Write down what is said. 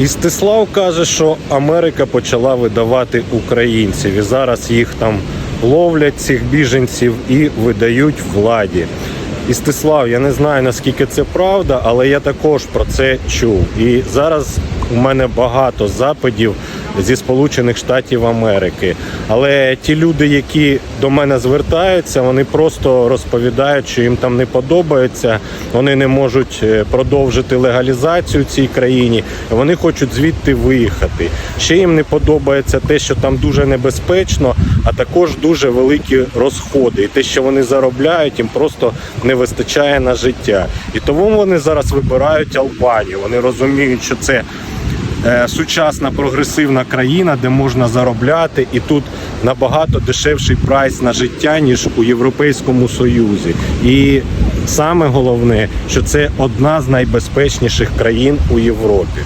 Істислав каже, що Америка почала видавати українців, і зараз їх там ловлять цих біженців і видають владі. Істислав, я не знаю наскільки це правда, але я також про це чув. І зараз у мене багато запитів зі Сполучених Штатів Америки. Але ті люди, які до мене звертаються, вони просто розповідають, що їм там не подобається, вони не можуть е, продовжити легалізацію в цій країні. Вони хочуть звідти виїхати. Ще їм не подобається те, що там дуже небезпечно, а також дуже великі розходи. І те, що вони заробляють, їм просто не вистачає на життя. І тому вони зараз вибирають Албанію. Вони розуміють, що це сучасна прогресивна країна, де можна заробляти, і тут набагато дешевший прайс на життя, ніж у Європейському Союзі. І саме головне, що це одна з найбезпечніших країн у Європі.